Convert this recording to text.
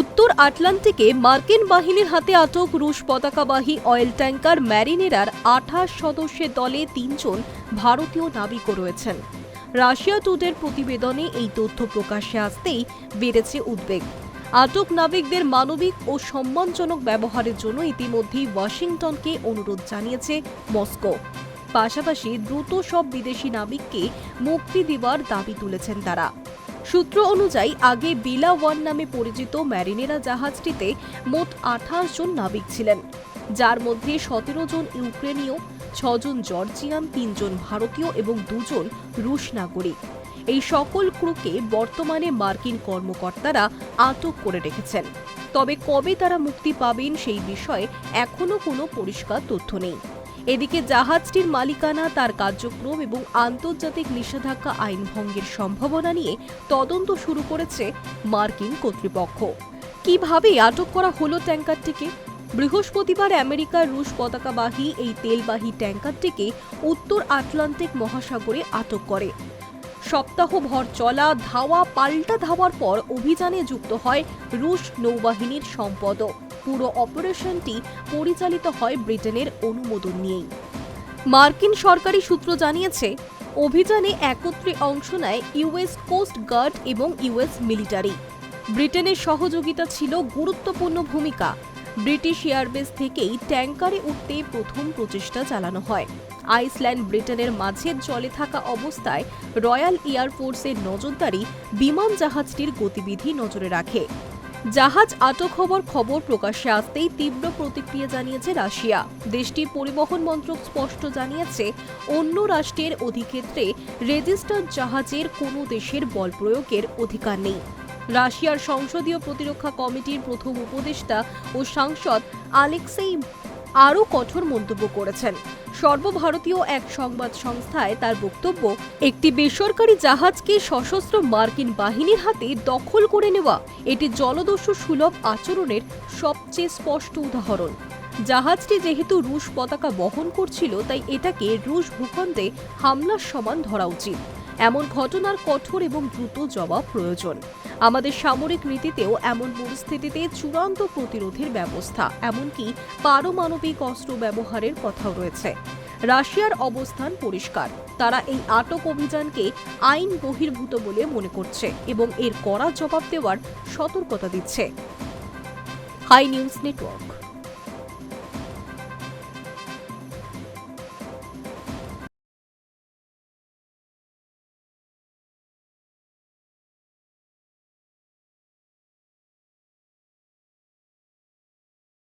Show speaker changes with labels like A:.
A: উত্তর আটলান্টিকে মার্কিন বাহিনীর হাতে আটক রুশ পতাকাবাহী অয়েল ট্যাঙ্কার ম্যারিনেরার আঠাশ সদস্যের দলে তিনজন ভারতীয় নাবিকও রয়েছেন। রাশিয়া টুডের প্রতিবেদনে এই তথ্য প্রকাশ্যে আসতেই বেড়েছে উদ্বেগ। আটক নাবিকদের মানবিক ও সম্মানজনক ব্যবহারের জন্য ইতিমধ্যেই ওয়াশিংটনকে অনুরোধ জানিয়েছে মস্কো। পাশাপাশি দ্রুত সব বিদেশি নাবিককে মুক্তি দেওয়ার দাবি তুলেছেন তারা। সূত্র অনুযায়ী, আগে বিলা ওয়ান নামে পরিচিত ম্যারিনেরা জাহাজটিতে মোট আঠাশ জন নাবিক ছিলেন। যার মধ্যে সতেরো জন ইউক্রেনীয়, ছজন জর্জিয়ান, তিনজন ভারতীয় এবং দুজন রুশ নাগরিক। এই সকল ক্রুকে বর্তমানে মার্কিন কর্মকর্তারা আটক করে রেখেছেন। তবে কবে তারা মুক্তি পাবেন সেই বিষয়ে এখনও কোনো পরিষ্কার তথ্য নেই। এদিকে জাহাজটির মালিকানা, তার কার্যক্রম এবং আন্তর্জাতিক নিষেধাজ্ঞা আইন ভঙ্গের সম্ভাবনা নিয়ে তদন্ত শুরু করেছে মার্কিন কর্তৃপক্ষ। কীভাবে আটক করা হলো ট্যাঙ্কারটিকে? বৃহস্পতিবার আমেরিকার রুশ পতাকাবাহী এই তেলবাহী ট্যাঙ্কারটিকে উত্তর আটলান্টিক মহাসাগরে আটক করে। সপ্তাহভর চলা, ধাওয়া, পাল্টা ধাওয়ার পর অভিযানে যুক্ত হয় রুশ নৌবাহিনীর সম্পদ পুরো অপারেশনটি পরিচালিত হয় ব্রিটেনের অনুমোদন নিয়েই। মার্কিন সরকারি সূত্র জানিয়েছে, অভিযানে একত্রে অংশ নেয় ইউএস কোস্ট গার্ড এবং ইউএস মিলিটারি। ব্রিটেনের সহযোগিতা ছিল গুরুত্বপূর্ণ ভূমিকা। ব্রিটিশ এয়ারবেস থেকেই ট্যাঙ্কারে উঠতে প্রথম প্রচেষ্টা চালানো হয়। আইসল্যান্ড ব্রিটেনের মাঝে জলে থাকা অবস্থায় রয়্যাল এয়ারফোর্সের নজরদারি বিমান জাহাজটির গতিবিধি নজরে রাখে। জাহাজ আটক হবার খবর প্রকাশ্যে আসতেই তীব্র প্রতিক্রিয়া জানিয়েছে রাশিয়া। দেশটির পরিবহন মন্ত্রক স্পষ্ট জানিয়েছে, অন্য রাষ্ট্রের অধিক্ষেত্রে রেজিস্টার্ড জাহাজের কোনো দেশের বল প্রয়োগের অধিকার নেই। রাশিয়ার সংসদীয় প্রতিরক্ষা কমিটির প্রথম উপদেষ্টা ও সাংসদ আলেক্সেই আরও কঠোর মন্তব্য করেছেন। সর্বভারতীয় এক সংবাদ সংস্থায় তার বক্তব্য, একটি বেসরকারি জাহাজকে সশস্ত্র মার্কিন বাহিনীর হাতে দখল করে নেওয়া, এটি জলদস্যু সুলভ আচরণের সবচেয়ে স্পষ্ট উদাহরণ। জাহাজটি যেহেতু রুশ পতাকা বহন করছিল, তাই এটাকে রুশ ভূখণ্ডে হামলার সমান ধরা উচিত। এমন ঘটনার কঠোর এবং দ্রুত জবাব প্রয়োজন। আমাদের সামরিক নীতিতেও এমন পরিস্থিতিতে চূড়ান্ত প্রতিরোধের ব্যবস্থা, এমনকি পারমাণবিক অস্ত্র ব্যবহারের কথাও রয়েছে। রাশিয়ার অবস্থান পরিষ্কার। তারা এই আটক অভিযানকে আইন বহির্ভূত বলে মনে করছে এবং এর কড়া জবাব দেওয়ার সতর্কতা দিচ্ছে। High News Network.